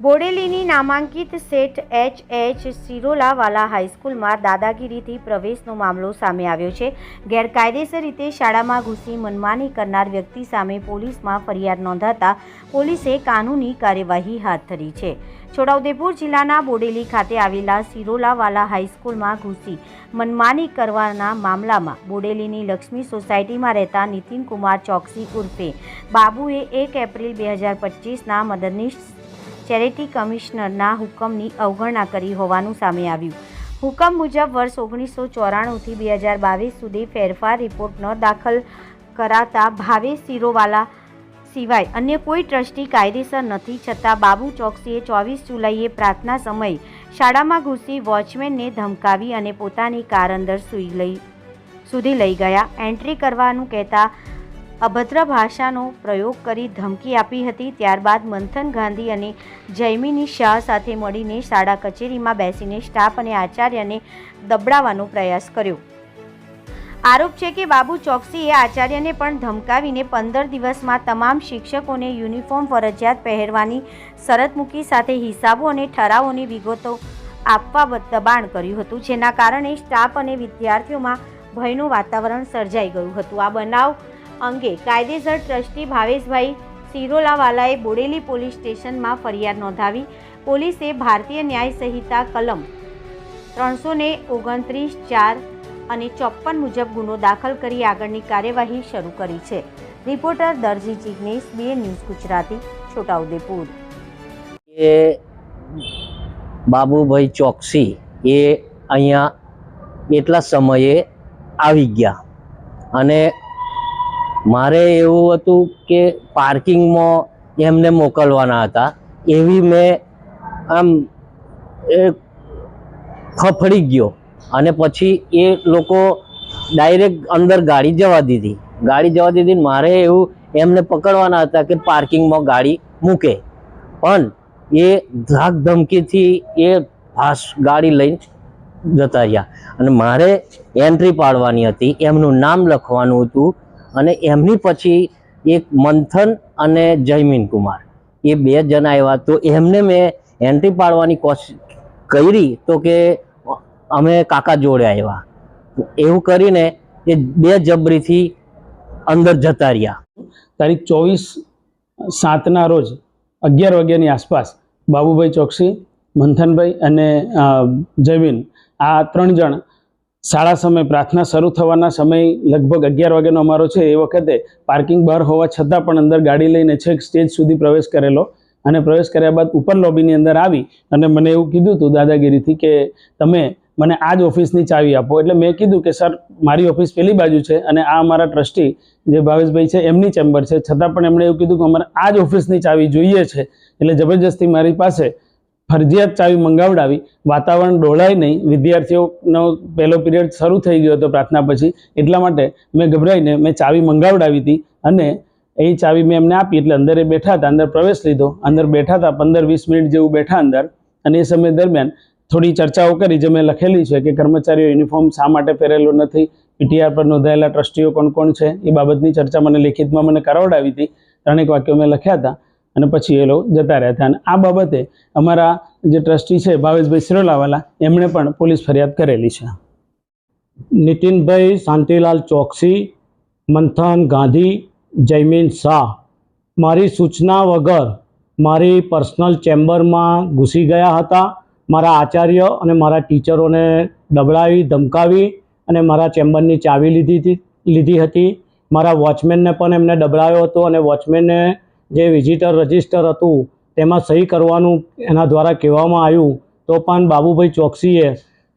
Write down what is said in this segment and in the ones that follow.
બોડેલીની નામાંકિત સેટ H H Sirolawala હાઈસ્કૂલમાં દાદાગીરીથી પ્રવેશનો મામલો સામે આવ્યો છે. ગેરકાયદેસર રીતે શાળામાં ઘૂસી મનમાની કરનાર વ્યક્તિ સામે પોલીસમાં ફરિયાદ નોંધાતા પોલીસે કાનૂની કાર્યવાહી હાથ ધરી છે. છોટાઉદેપુર જિલ્લાના બોડેલી ખાતે આવેલા સિરોલાવાલા હાઈસ્કૂલમાં ઘૂસી મનમાની કરવાના મામલામાં બોડેલીની લક્ષ્મી સોસાયટીમાં રહેતા નીતિનકુમાર ચોકસી ઉર્ફે બાબુએ એક એપ્રિલ બે હજાર પચીસના મદદનીશ ચેરિટી કમિશનરના હુકમની અવગણના કરી હોવાનું સામે આવ્યું. હુકમ મુજબ વર્ષ ઓગણીસો ચોરાણુંથી બે હજાર બાવીસ સુધી ફેરફાર રિપોર્ટ ન દાખલ કરાતા ભાવેશ સિરોવાલા સિવાય અન્ય કોઈ ટ્રસ્ટી કાયદેસર નથી, છતાં બાબુ ચોકસીએ ચોવીસ જુલાઈએ પ્રાર્થના સમયે શાળામાં ઘૂસી વોચમેનને ધમકાવી અને પોતાની કાર અંદર સૂઈ લઈ, સુધી લઈ ગયા. એન્ટ્રી કરવાનું કહેતા અભદ્ર ભાષાનો પ્રયોગ કરી ધમકી આપી હતી. ત્યારબાદ મંથન ગાંધી અને જયમિની શાહ સાથે મળીને શાળા કચેરીમાં બેસીને સ્ટાફ અને આચાર્યને દબડાવવાનો પ્રયાસ કર્યો. આરોપ છે કે બાબુ ચોકસીએ આચાર્યને પણ ધમકાવીને પંદર દિવસમાં તમામ શિક્ષકોને યુનિફોર્મ ફરજિયાત પહેરવાની શરત મૂકી સાથે હિસાબો અને ઠરાવોની વિગતો આપવા દબાણ કર્યું હતું, જેના કારણે સ્ટાફ અને વિદ્યાર્થીઓમાં ભયનું વાતાવરણ સર્જાઈ ગયું હતું. આ બનાવ અંગે કાયદેસર ટ્રસ્ટી ભાવેશભાઈ સિરોલાવાલાએ બોડેલી પોલીસ સ્ટેશનમાં ફરિયાદ નોંધાવી. પોલીસે ભારતીય ન્યાય સંહિતા કલમ ત્રણસો ને ઓગણત્રીસ ચાર અને ચોપ્પન મુજબ ગુનો દાખલ કરી આગળની કાર્યવાહી શરૂ કરી છે. રિપોર્ટર દરજી જિગ્નેશ, બે ન્યૂઝ ગુજરાતી, છોટાઉદેપુર. એ બાબુભાઈ ચોકસી એ અહીંયા એટલા સમયે આવી ગયા અને મારે એવું હતું કે પાર્કિંગમાં એમને મોકલવાના હતા. એવી મેં આમ એ ખફડી ગયો. અને પછી એ લોકો ડાયરેક્ટ અંદર ગાડી જવા દીધી. ગાડી જવા દીધી મારે એવું એમને પકડવાના હતા કે પાર્કિંગમાં ગાડી મૂકે. પણ એ ધાક ધમકીથી એ ફાસ ગાડી લઈને જતા રહ્યા. અને મારે એન્ટ્રી પાડવાની હતી. એમનું નામ લખવાનું હતું. અને એમની પછી એક મંથન અને જયમીન કુમાર. એ બે જણા આવ્યા. તો એમને મેં એન્ટ્રી પાડવાની કોશિશ કરી તો કે, અમે કાકા જોડે આવ્યા. એવું કરીને એ બે જબરીથી અંદર જતા રહ્યા. તારીખ ચોવીસ સાતના રોજ અગિયાર વાગ્યાની આસપાસ બાબુભાઈ ચોકસી, મંથનભાઈ અને જયમીન આ ત્રણ જણ શાળા સમય પ્રાર્થના શરૂ થવાના સમય લગભગ અગિયાર વાગ્યાનો અમારો છે, એ વખતે પાર્કિંગ બહાર હોવા છતાં પણ અંદર ગાડી લઈને છેક સ્ટેજ સુધી પ્રવેશ કરેલો અને પ્રવેશ કર્યા બાદ ઉપર લોબીની અંદર આવી અને મને એવું કીધું હતું દાદાગીરીથી કે તમે મને આ જ ઓફિસની ચાવી આપો. એટલે મેં કીધું કે, સર, મારી ઓફિસ પેલી બાજુ છે અને આ અમારા ટ્રસ્ટી જે ભાવેશભાઈ છે, એમની ચેમ્બર છે. છતાં પણ એમણે એવું કીધું કે, અમારે આ જ ઓફિસની ચાવી જોઈએ છે. એટલે જબરજસ્તી મારી પાસે ફરજિયાત ચાવી મંગાવડાવી, વાતાવરણ ડોળાય નહીં, વિદ્યાર્થીઓનો પહેલો પિરિયડ શરૂ થઈ ગયો હતો પ્રાર્થના પછી. એટલા માટે મેં ગભરાઈને મેં ચાવી મંગાવડાવી હતી અને એ ચાવી મેં એમને આપી એટલે અંદર એ બેઠા હતા, અંદર પ્રવેશ લીધો. અંદર બેઠા હતા પંદર વીસ મિનિટ જેવું બેઠા અંદર અને એ સમય દરમિયાન થોડી ચર્ચાઓ કરી જે મેં લખેલી છે કે કર્મચારીઓ યુનિફોર્મ શા માટે પહેરેલો નથી, પીટીઆર પર નોંધાયેલા ટ્રસ્ટીઓ કોણ કોણ છે, એ બાબતની ચર્ચા મને લેખિતમાં મને કરાવડાવી હતી. ત્રણેક વાક્યો મેં લખ્યા હતા. અને પછી એ લોકો જતા રહેતા અને આ બાબતે અમારા જે ટ્રસ્ટી છે ભાવેશભાઈ સિરોલાવાલા, એમણે પણ પોલીસ ફરિયાદ કરેલી છે. નીતિનભાઈ શાંતિલાલ ચોકસી, મંથન ગાંધી, જયમીન શાહ. મારી સૂચના વગર મારી પર્સનલ ચેમ્બરમાં ઘૂસી ગયા હતા. મારા આચાર્ય અને મારા ટીચરોને દબડાવી, ધમકાવી અને મારા ચેમ્બરની ચાવી લીધી લીધી હતી. મારા વોચમેનને પણ એમને દબડાવ્યો હતો અને વોચમેનને જે વિઝિટર રજિસ્ટર હતું, તેમાં સહી કરવાનું એના દ્વારા કહેવામાં આવ્યું, તો પણ બાબુભાઈ ચોકસીએ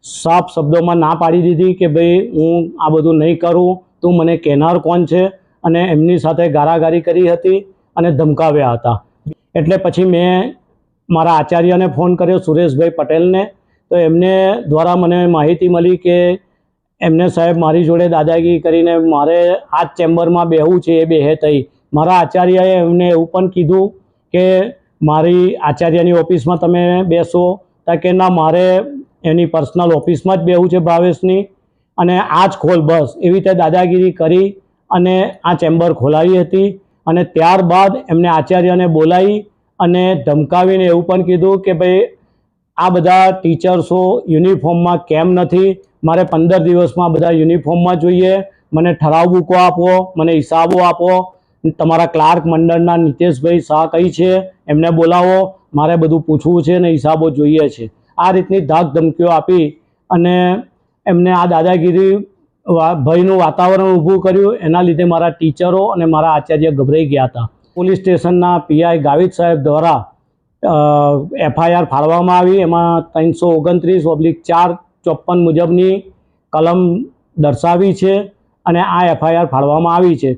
સાફ શબ્દોમાં ના પાડી દીધી કે ભાઈ હું આ બધું નહીં કરું, તું મને કહેનાર કોણ છે? અને એમની સાથે ગારાગારી કરી હતી અને ધમકાવ્યા હતા. એટલે પછી મેં મારા આચાર્યને ફોન કર્યો સુરેશભાઈ પટેલને, તો એમને દ્વારા મને માહિતી મળી કે એમને સાહેબ મારી જોડે દાદાગીરી કરીને મારે આ ચેમ્બરમાં બેહવું છે, એ બેહે થઈ મારા આચાર્યએ એમને એવું પણ કીધું કે મારી આચાર્યની ઓફિસમાં તમે બેસો કે ના, મારે એની પર્સનલ ઓફિસમાં જ બેહવું છે ભાવેશની અને આ જ ખોલ બસ. એવી રીતે દાદાગીરી કરી અને આ ચેમ્બર ખોલાવી હતી અને ત્યારબાદ એમને આચાર્યને બોલાવી અને ધમકાવીને એવું પણ કીધું કે ભાઈ, આ બધા ટીચર્સો યુનિફોર્મમાં કેમ નથી? મારે પંદર દિવસમાં બધા યુનિફોર્મમાં જોઈએ. મને ઠરાવ બુકો આપો, મને હિસાબો આપો. તમારા ક્લાર્ક મંડળના નીતેશભાઈ શાહ કઈ છે? એમને બોલાવો. મારે બધું પૂછવું છે અને હિસાબો જોઈએ છે. આ રીતની ધાક ધમકીઓ આપી અને એમને આ દાદાગીરી ભયનું વાતાવરણ ઊભું કર્યું. એના લીધે મારા ટીચરો અને મારા આચાર્ય ગભરાઈ ગયા હતા. પોલીસ સ્ટેશનના પીઆઈ ગાવિત સાહેબ દ્વારા એફઆઈઆર ફાળવામાં આવી. એમાં ત્રણસો ઓગણત્રીસ ઓબ્લિક ચાર ચોપન મુજબની કલમ દર્શાવી છે અને આ એફઆઈઆર ફાળવામાં આવી છે.